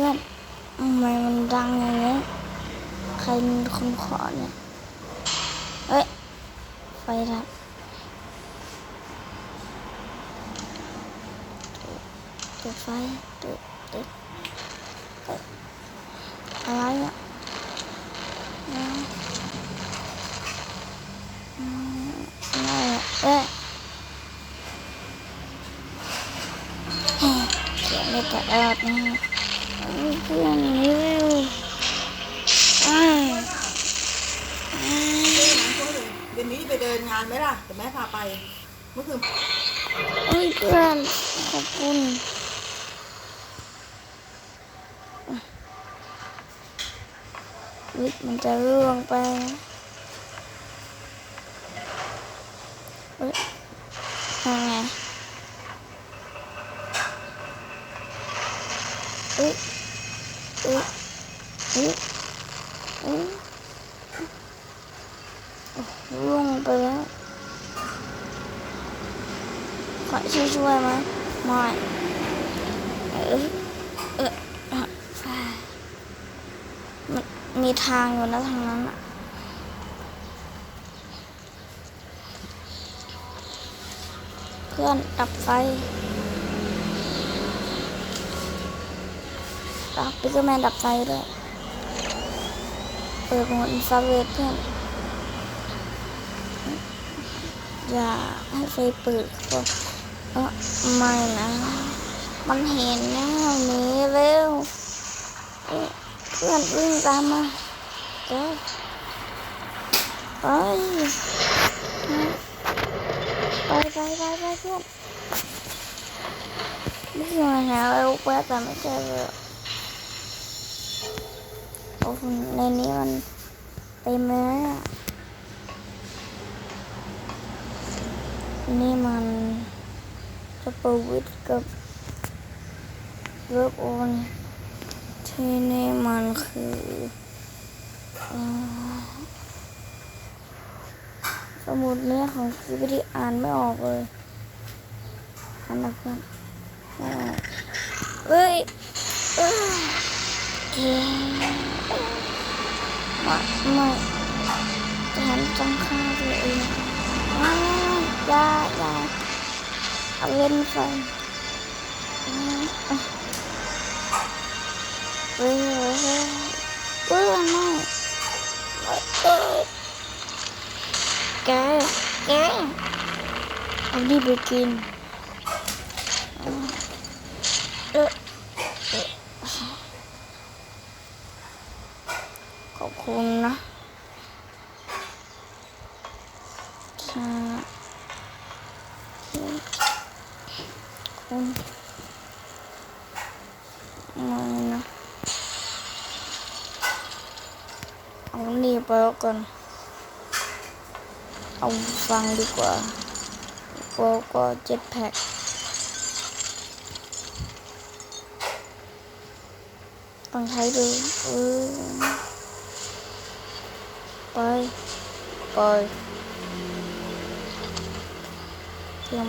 พื่อนทำไมมันดังอย่างนี้ ใครเป็นคนขอเนี่ยเอ้ย ไฟดับติดไฟติดติดอะไรอะอืมอืมอะไรอะเอ้ยเฮ้ยเสียงไม่ตัดออกนะ เอ้ยเพื่อนเร็วอ้ยเอ้ยเดี๋ยวนี้ไปเดินงานไหมล่ะเดี๋ยวแม่พาไปเมื่อคืนเอ้ยเพื่อนขอบคุณวิทย์มันจะร่วงไปเอ้ยทำไงเอ้ย อ้ยเอ้ยเอ้ยโอ้ร่วงไปแล้วขอช่วยช่วยไหมไม่เออเออมันมีทางอยู่นะทางนั้นอะเพื่อนดับไฟ ดับปิกเกอร์แมนดับไฟด้วย เปิดโหมดอินฟราเรดเพื่อน อย่าให้ไฟเปิดก็เออไม่นะ มันเห็นนะหนีเร็วเอ้ยเพื่อนวิ่งตามมาเจ้ไปไปไปไปไปเพื่อนไม่ใช่มาหาเราแป๊บแต่ไม่ใช่เลย อ้ในนี้มันเต็มเลยนะนี่มันจะประวิทย์กับเวิร์กโอนที่นี่มันคือสมุดเนี้ยของคือไม่อ่านไม่ออกเลยอันนั้นเอออกเฮ้ยเอ้ย เกไม่ไม่ฉันต้องฆ่าตัวเองอ้าอย่าอย่าเอาเล่นไฟเว้ยเว้ยเว้ยเว้ยไม่แกแกเอานี่ไปกินอืมเอะเอะ ขอบคุณนะค่ะคุณอะไรนะเอานี่ไปแล้วกันเอาฟังดีกว่าก็ก็เจ็ตแพ็กต้องใช้ดูเออ ไปไปเตรีย